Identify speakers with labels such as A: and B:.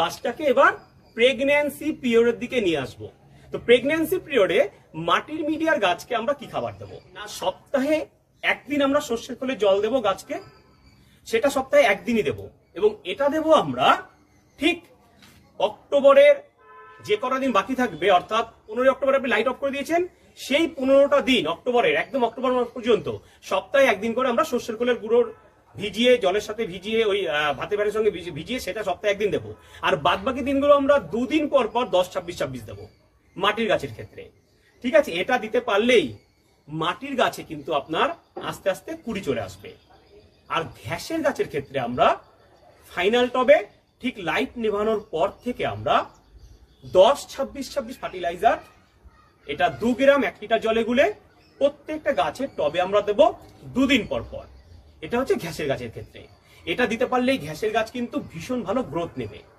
A: গাছটাকে এবার প্রেগন্যান্সি পিরিয়ডের দিকে নিয়ে আসব। তো প্রেগন্যান্সি পিরিয়ডে মাটির মিডিয়ার গাছকে আমরা কি খাবার দেবো? না, সপ্তাহে একদিন আমরা সর্ষের খোলে জল দেবো গাছকে। সেটা সপ্তাহে একদিনই দেব। এবং এটা দেব আমরা ঠিক অক্টোবরের যে কটা দিন বাকি থাকবে, অর্থাৎ পনেরোই অক্টোবর আপনি লাইট অফ করে দিয়েছেন, সেই পনেরোটা দিন অক্টোবরের, একদম অক্টোবর পর্যন্ত সপ্তাহে একদিন করে আমরা সর্ষের খোলের গুঁড়োর ভিজিয়ে, জলের সাথে ভিজিয়ে, ওই ভাতে ভাতের সঙ্গে ভিজি- ভিজিয়ে সেটা সপ্তাহে একদিন দেবো। আর বাদ বাকি দিনগুলো আমরা দুদিন পর পর দশ, ছাব্বিশ ছাব্বিশ দেবো, মাটির গাছের ক্ষেত্রে। ঠিক আছে, এটা দিতে পারলেই মাটির গাছে কিন্তু আপনার আস্তে আস্তে কুড়ি চলে আসবে। আর ঘ্যাসের গাছের ক্ষেত্রে আমরা ফাইনাল টবে ঠিক লাইট নেভানোর পর থেকে আমরা দশ, ছাব্বিশ ছাব্বিশ ফার্টিলাইজার, এটা দু গ্রাম এক লিটার জলে গুলে প্রত্যেকটা গাছের টবে আমরা দেব দুদিন পর পর। এটা হচ্ছে ঘ্যাসের গাছের ক্ষেত্রে। এটা দিতে পারলেই ঘ্যাসের গাছ কিন্তু ভীষণ ভালো গ্রোথ নেবে।